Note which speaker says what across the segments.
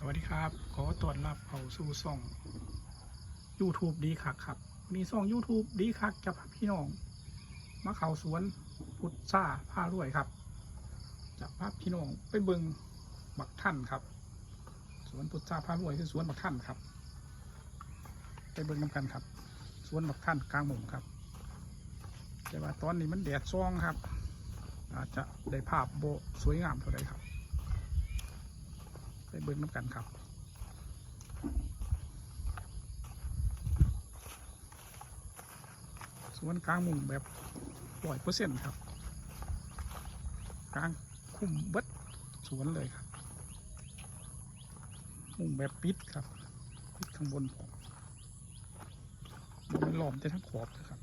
Speaker 1: สวัสดีครับ ขอต้อนรับเข้าสู่ช่อง YouTube ดีคักครับ มีช่อง YouTube ดีคักจะพาพี่น้อง มาเข้าสวนพุทธาผ้ารวยครับจะพาพี่น้องไปเบิงบักท่านครับ สวนพุทธาผ้ารวยคือสวนบักท่านครับ ไปเบิงน้ำกันครับ สวนบักท่านกลางหมู่ครับ แต่ว่าตอนนี้มันแดดซ่องครับ อาจจะได้ภาพโบสวยงามเท่าไรครับ ไปเบิ่งน้ำกันครับสวนกลางมุงแบบร้อยเปอร์เซ็นต์ครับ กลางคุ้มเบิดสวนเลยครับ มุงแบบปิดครับ ปิดข้างบนผมมันล้อมแต่ทั้งขอบเลยครับ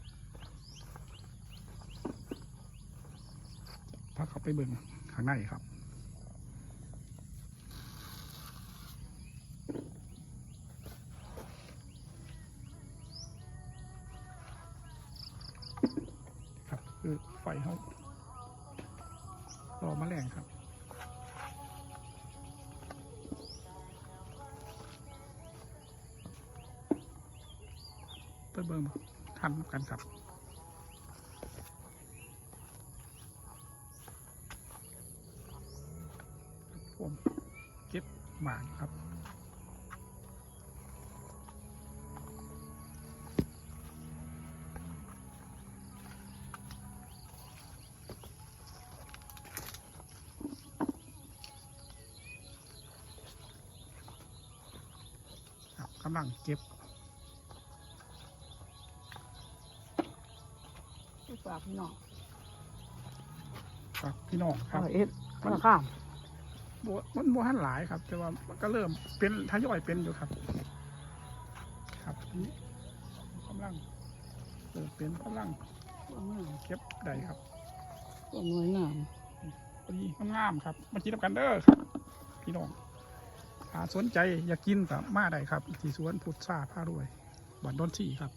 Speaker 1: พาเขาไปเบิ่งข้างในครับคือ ไฟเขารอมาแรงครับไปเบิ่งทันกันครับผมเก็บหมากครับำลังเก็บ
Speaker 2: ไปฝากพี่น้อง
Speaker 1: ครับพี่น้องครับ
Speaker 2: เอาเอ็ดมันข้าม
Speaker 1: บัวมันบัวหันหลายครับ แต่ว่ามันก็เริ่มเป็นทยอยเป็นอยู่ครับ ครับนี่กำลังเริ่มเป็นกำลัง
Speaker 2: ตัวงาม
Speaker 1: เก็บได้ครับ
Speaker 2: ตัวงวยงาม
Speaker 1: พอดีงามๆครับมากินกันเด้อครับ พี่น้องถ้า สนใจอยากกินก็มาได้ครับ ที่สวนพุทธาผ้ารวยบ้านดอนที่ครับ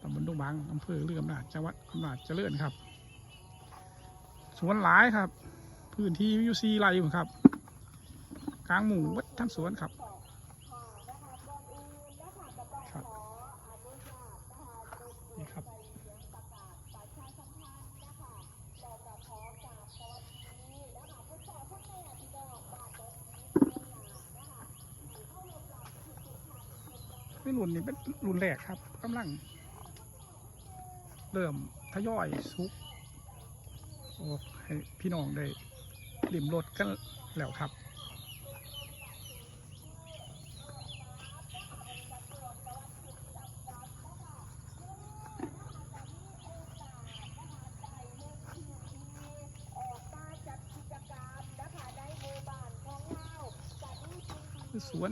Speaker 1: ตำบลดงบางอำเภอเรืออำนาจจังหวัดอำนาจเจริญครับ สวนหลายครับ พื้นที่วิวซีไรอยู่ครับ กลางหมู่วัดทั้งสวนครับ ไม่รุ่นนี้เป็นรุ่นแรกครับกำลัง เริ่มทยอยซุกโอ้ให้พี่น้องได้ริมรถกันแล้วครับสวน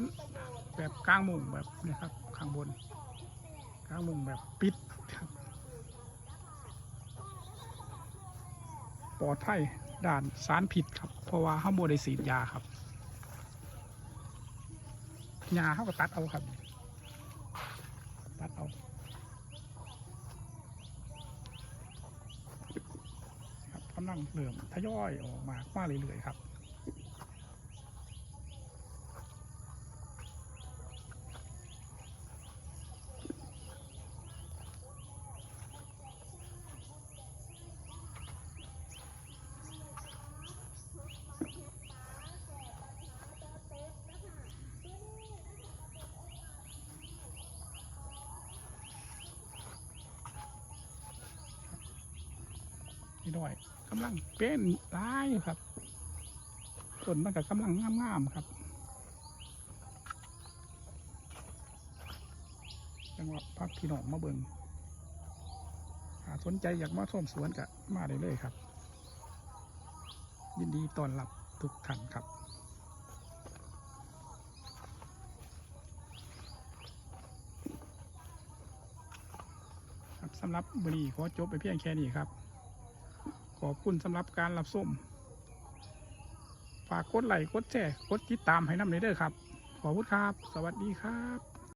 Speaker 1: แบบกลางมุงแบบนี้ครับข้างบนกลางมุงแบบปิดปลอดภัยด่านสารผิดครับ เพราะว่าห้ามโบได้สีดยาครับยาเขาก็ตัดเอาครับ ตัดเอาครับกำลังเริ่มทยอยออกมามาเรื่อยๆครับี่ด้วยกำลังเป็นร้ายอยู่ครับต้นมันก็กำลังงามๆครับจังหวะพักพี่น้องมาเบิงถ้าสนใจอยากมาชมสวนก็มาได้เลยครับ ยินดีต้อนรับทุกท่านครับครับสำหรับบุรีขอจบไปเพียงแค่นี้ครับ ขอบคุณสำหรับการรับส้มฝากกดไลค์กดแชร์กดติดตามให้น้ำเนเด้อครับ ขอบคุณครับ สวัสดีครับ